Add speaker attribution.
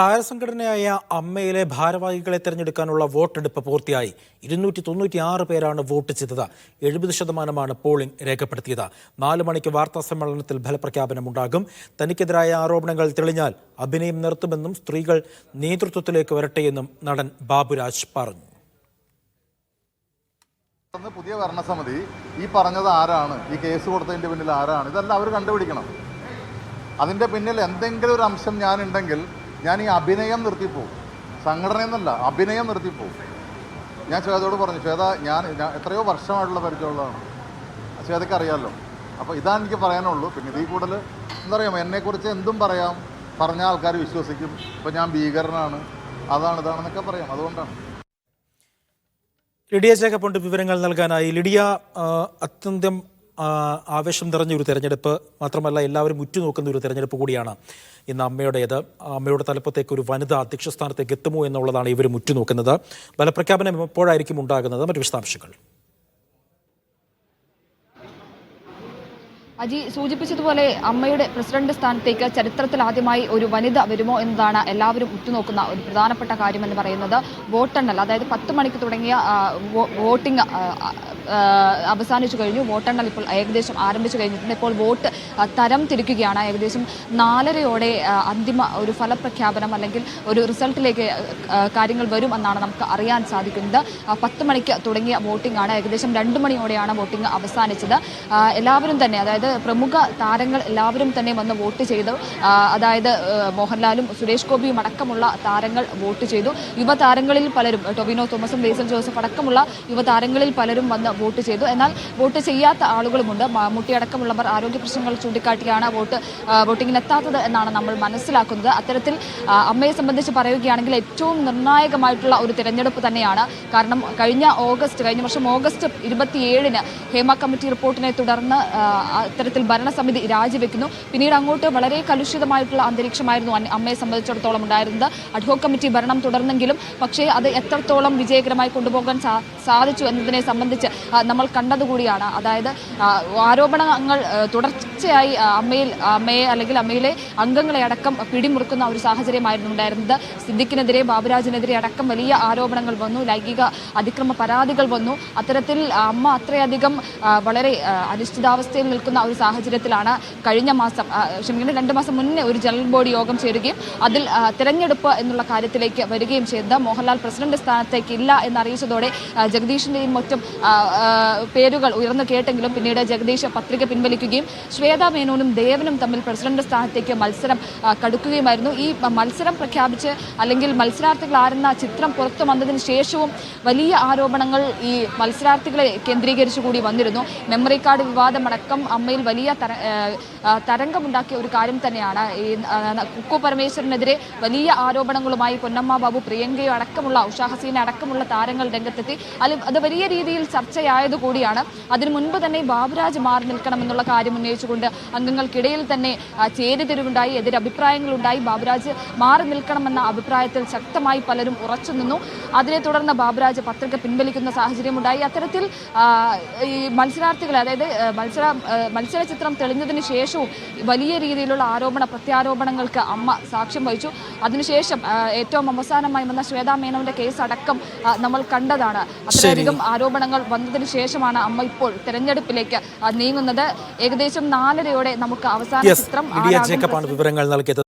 Speaker 1: താരസംഘടനയായ അമ്മയിലെ ഭാരവാഹികളെ തെരഞ്ഞെടുക്കാനുള്ള വോട്ടെടുപ്പ് പൂർത്തിയായി. ഇരുന്നൂറ്റി തൊണ്ണൂറ്റി ആറ് പേരാണ് വോട്ട് ചെയ്തത്. എഴുപത് ശതമാനമാണ് പോളിംഗ് രേഖപ്പെടുത്തിയത്. നാല് മണിക്ക് വാർത്താ സമ്മേളനത്തിൽ ഫലപ്രഖ്യാപനമുണ്ടാകും തനിക്കെതിരായ ആരോപണങ്ങൾ തെളിഞ്ഞാൽ അഭിനയം നിർത്തുമെന്നും സ്ത്രീകൾ നേതൃത്വത്തിലേക്ക് വരട്ടെയെന്നും നടൻ ബാബുരാജ് പറഞ്ഞു.
Speaker 2: പുതിയ ഭരണസമിതി ഈ പറഞ്ഞത് ആരാണ്? ഈ കേസ് കൊടുത്തതിന്റെ പിന്നിൽ ആരാണ്? ഇതെല്ലാം അവർ കണ്ടുപിടിക്കണം. അതിന്റെ പിന്നിൽ എന്തെങ്കിലും ഒരു അംശം ഞാനുണ്ടെങ്കിൽ ഞാൻ ഈ അഭിനയം നിർത്തിപ്പോവും. സംഘടന എന്നല്ല അഭിനയം നിർത്തിപ്പോവും. ഞാൻ ശ്വേതയോട് പറഞ്ഞു ശ്വേത ഞാൻ എത്രയോ വർഷമായിട്ടുള്ള പരിചയമുള്ളതാണ്. ശ്വേതയ്ക്ക് അറിയാമല്ലോ അപ്പോൾ ഇതാണ് എനിക്ക് പറയാനുള്ളൂ. പിന്നെ ഇതിൽ കൂടുതൽ എന്താ പറയുക എന്നെക്കുറിച്ച് എന്തും പറയാം. പറഞ്ഞ ആൾക്കാർ വിശ്വസിക്കും. ഇപ്പം ഞാൻ ഭീകരനാണ്. അതാണ് ഇതാണെന്നൊക്കെ പറയാം. അതുകൊണ്ടാണ്.
Speaker 1: ലിഡിയ ചേക്കപ്പുണ്ട് വിവരങ്ങൾ നൽകാനായി. ലിഡിയ അത്യന്തം ആവേശം നിറഞ്ഞ ഒരു തെരഞ്ഞെടുപ്പ് മാത്രമല്ല എല്ലാവരും ഉറ്റുനോക്കുന്ന ഒരു തെരഞ്ഞെടുപ്പ് കൂടിയാണ് ഇന്ന് അമ്മയുടേത്. അമ്മയുടെ തലപ്പത്തേക്ക് ഒരു വനിത അധ്യക്ഷ സ്ഥാനത്തേക്ക് എത്തുമോ എന്നുള്ളതാണ് ഇവരും ഉറ്റുനോക്കുന്നത്. ഫലപ്രഖ്യാപനം എപ്പോഴായിരിക്കും ഉണ്ടാകുന്നത്? മറ്റു വിശദാംശങ്ങൾ.
Speaker 3: അജി സൂചിപ്പിച്ചതുപോലെ അമ്മയുടെ പ്രസിഡന്റ് സ്ഥാനത്തേക്ക് ചരിത്രത്തിൽ ആദ്യമായി ഒരു വനിത വരുമോ എന്നതാണ് എല്ലാവരും ഉറ്റുനോക്കുന്ന ഒരു പ്രധാനപ്പെട്ട കാര്യമെന്ന് പറയുന്നത്. വോട്ടെണ്ണൽ അതായത് പത്ത് മണിക്ക് തുടങ്ങിയ വോട്ടിംഗ് അവസാനിച്ചു കഴിഞ്ഞു. വോട്ടെണ്ണൽ ഇപ്പോൾ ഏകദേശം ആരംഭിച്ചു കഴിഞ്ഞിട്ടുണ്ട്. ഇപ്പോൾ വോട്ട് തരം തിരിക്കുകയാണ്. ഏകദേശം നാലരയോടെ അന്തിമ ഒരു ഫലപ്രഖ്യാപനം അല്ലെങ്കിൽ ഒരു റിസൾട്ടിലേക്ക് കാര്യങ്ങൾ വരും എന്നാണ് നമുക്ക് അറിയാൻ സാധിക്കുന്നത്. പത്ത് മണിക്ക് തുടങ്ങിയ വോട്ടിംഗ് ആണ് ഏകദേശം രണ്ട് മണിയോടെയാണ് വോട്ടിംഗ് അവസാനിച്ചത്. എല്ലാവരും തന്നെ അതായത് പ്രമുഖ താരങ്ങൾ എല്ലാവരും തന്നെ വന്ന് വോട്ട് ചെയ്തു. അതായത് മോഹൻലാലും സുരേഷ് ഗോപിയും അടക്കമുള്ള താരങ്ങൾ വോട്ട് ചെയ്തു. യുവതാരങ്ങളിൽ പലരും ടൊവിനോ തോമസും ബേസൽ ജോസഫ് അടക്കമുള്ള യുവതാരങ്ങളിൽ പലരും വന്ന് വോട്ട് ചെയ്തു. എന്നാൽ വോട്ട് ചെയ്യാത്ത ആളുകളുമുണ്ട്. മമ്മൂട്ടി അടക്കമുള്ളവർ ആരോഗ്യ പ്രശ്നങ്ങൾ ചൂണ്ടിക്കാട്ടിയാണ് വോട്ട് വോട്ടിങ്ങിനെത്താത്തത് എന്നാണ് നമ്മൾ മനസ്സിലാക്കുന്നത്. അത്തരത്തിൽ അമ്മയെ സംബന്ധിച്ച് പറയുകയാണെങ്കിൽ ഏറ്റവും നിർണായകമായിട്ടുള്ള ഒരു തിരഞ്ഞെടുപ്പ് തന്നെയാണ്. കാരണം കഴിഞ്ഞ ഓഗസ്റ്റ് കഴിഞ്ഞ വർഷം ഓഗസ്റ്റ് ഇരുപത്തിയേഴിന് ഹേമ കമ്മിറ്റി റിപ്പോർട്ടിനെ തുടർന്ന് അത്തരത്തിൽ ഭരണസമിതി രാജിവെക്കുന്നു. പിന്നീട് അങ്ങോട്ട് വളരെ കലുഷിതമായിട്ടുള്ള അന്തരീക്ഷമായിരുന്നു അമ്മയെ സംബന്ധിച്ചിടത്തോളം ഉണ്ടായിരുന്നത്. അഡ്ഹോക് കമ്മിറ്റി ഭരണം തുടർന്നെങ്കിലും പക്ഷേ അത് എത്രത്തോളം വിജയകരമായി കൊണ്ടുപോകാൻ സാധിച്ചു എന്നതിനെ സംബന്ധിച്ച് നമ്മൾ കണ്ടതുകൂടിയാണ് അതായത് ആരോപണങ്ങൾ തുടർച്ചയായി അമ്മയിൽ അമ്മയെ അല്ലെങ്കിൽ അമ്മയിലെ അംഗങ്ങളെ അടക്കം പിടിമുറുക്കുന്ന ഒരു സാഹചര്യമായിരുന്നു ഉണ്ടായിരുന്നത്. സിദ്ദിഖിനെതിരെ ബാബുരാജിനെതിരെ അടക്കം വലിയ ആരോപണങ്ങൾ വന്നു. ലൈംഗിക അതിക്രമ പരാതികൾ വന്നു. അത്തരത്തിൽ അമ്മ അത്രയധികം വളരെ അനിശ്ചിതാവസ്ഥയിൽ നിൽക്കുന്ന ഒരു സാഹചര്യത്തിലാണ് കഴിഞ്ഞ മാസം ക്ഷമിക്കണം രണ്ട് മാസം മുന്നേ ഒരു ജനറൽ ബോഡി യോഗം ചേരുകയും അതിൽ തെരഞ്ഞെടുപ്പ് എന്നുള്ള കാര്യത്തിലേക്ക് വരികയും ചെയ്തത്. മോഹൻലാൽ പ്രസിഡന്റ് സ്ഥാനത്തേക്ക് ഇല്ല എന്നറിയിച്ചതോടെ ജഗദീഷിന്റെയും മറ്റും പേരുകൾ ഉയർന്നു കേട്ടെങ്കിലും പിന്നീട് ജഗദീഷ് പത്രിക പിൻവലിക്കുകയും ശ്വേത മേനോനും ദേവനും തമ്മിൽ പ്രസിഡന്റ് സ്ഥാനത്തേക്ക് മത്സരം കടുക്കുകയുമായിരുന്നു. ഈ മത്സരം പ്രഖ്യാപിച്ച് അല്ലെങ്കിൽ മത്സരാർത്ഥികൾ ആരെന്ന ചിത്രം പുറത്തു വന്നതിന് ശേഷവും വലിയ ആരോപണങ്ങൾ ഈ മത്സരാർത്ഥികളെ കേന്ദ്രീകരിച്ചു കൂടി വന്നിരുന്നു. മെമ്മറി കാർഡ് വിവാദമടക്കം അമ്മയിൽ വലിയ തരംഗമുണ്ടാക്കിയ ഒരു കാര്യം തന്നെയാണ്. ഈ കുക്കു പരമേശ്വരനെതിരെ വലിയ ആരോപണങ്ങളുമായി പൊന്നമ്മ ബാബു പ്രിയങ്കയോ അടക്കമുള്ള ഉഷാ ഹസീന അടക്കമുള്ള താരങ്ങൾ രംഗത്തെത്തി. അത് വലിയ രീതിയിൽ ചർച്ചയായത് കൂടിയാണ്. അതിനു മുൻപ് തന്നെ ബാബുരാജ് മാറി നിൽക്കണമെന്നുള്ള കാര്യം ഉന്നയിച്ചുകൊണ്ട് അംഗങ്ങൾക്കിടയിൽ തന്നെ ചേരിതിരിവുണ്ടായി എതിരഭിപ്രായങ്ങളുണ്ടായി ബാബുരാജ് മാറി നിൽക്കണമെന്ന അഭിപ്രായത്തിൽ ശക്തമായി പലരും ഉറച്ചു നിന്നു. അതിനെ തുടർന്ന് ബാബുരാജ് പത്രിക പിൻവലിക്കുന്ന സാഹചര്യമുണ്ടായി. അത്തരത്തിൽ ഈ മത്സരാർത്ഥികളെ അതായത് മത്സര ചിത്രം തെളിഞ്ഞതിന് ശേഷവും വലിയ രീതിയിലുള്ള ആരോപണ പ്രത്യാരോപണങ്ങൾക്ക് അമ്മ സാക്ഷ്യം വഹിച്ചു. അതിനുശേഷം ഏറ്റവും അവസാനമായി വന്ന ശ്വേതാ മേനോന്റെ കേസ് അടക്കം നമ്മൾ കണ്ടതാണ്. അത്രയധികം ആരോപണങ്ങൾ വന്നതിന് ശേഷമാണ് അമ്മ ഇപ്പോൾ തെരഞ്ഞെടുപ്പിലേക്ക് നീങ്ങുന്നത്. ഏകദേശം നാലരയോടെ നമുക്ക് അവസാന ചിത്രം
Speaker 1: വിവരങ്ങൾ നൽകിയത്.